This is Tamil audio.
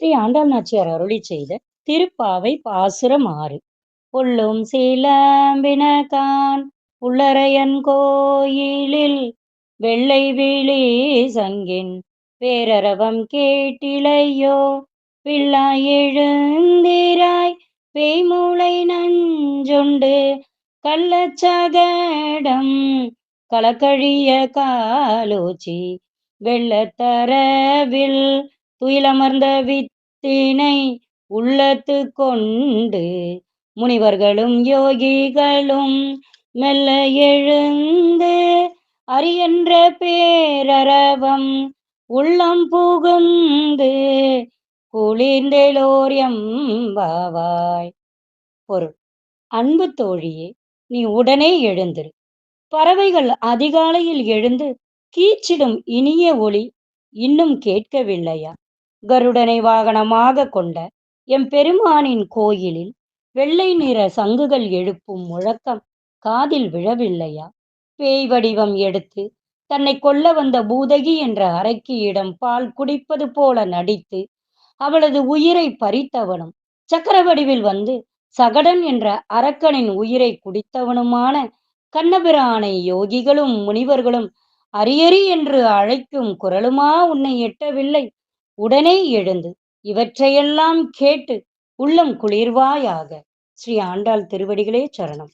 ஸ்ரீ ஆண்டாள் நாச்சியார் அருளி செய்த திருப்பாவை பாசுரம் ஆறு. புல்லும் சீலம்பினகான் உள்ளரையன் கோயிலில் வெள்ளை விழி சங்கின் பேரரவம் கேட்டிலையோ பிள்ளாய் எழுந்திராய் பேய்மூளை நஞ்சுண்டு கள்ளச்சகடம் கலக்கழிய காலோச்சி வெள்ளத்தரவில் துயிலமர்ந்த வித்தினை உள்ளத்து கொண்டு முனிவர்களும் யோகிகளும் மெல்ல எழுந்து அரியன்ற பேரரவம் உள்ளம் புகுந்து குளிர்ந்தெலோர் எம்பாவாய். பொருள். அன்பு தோழியே நீ உடனே எழுந்திரு. பறவைகள் அதிகாலையில் எழுந்து கீச்சிடும் இனிய ஒளி இன்னும் கேட்கவில்லையா? கருடனை வாகனமாக கொண்ட எம் பெருமானின் கோயிலில் வெள்ளை நிற சங்குகள் எழுப்பும் முழக்கம் காதில் விழவில்லையா? பேய் வடிவம் எடுத்து தன்னை கொல்ல வந்த பூதகி என்ற அரக்கியிடம் பால் குடிப்பது போல நடித்து அவளது உயிரை பறித்தவனும் சக்கர வடிவில் வந்து சகடன் என்ற அரக்கனின் உயிரை குடித்தவனுமான கண்ணபிரானை யோகிகளும் முனிவர்களும் அரியரி என்று அழைக்கும் குரலுமா உன்னை எட்டவில்லை? உடனே எழுந்து இவற்றையெல்லாம் கேட்டு உள்ளம் குளிர்வாயாக. ஸ்ரீ ஆண்டாள் திருவடிகளே சரணம்.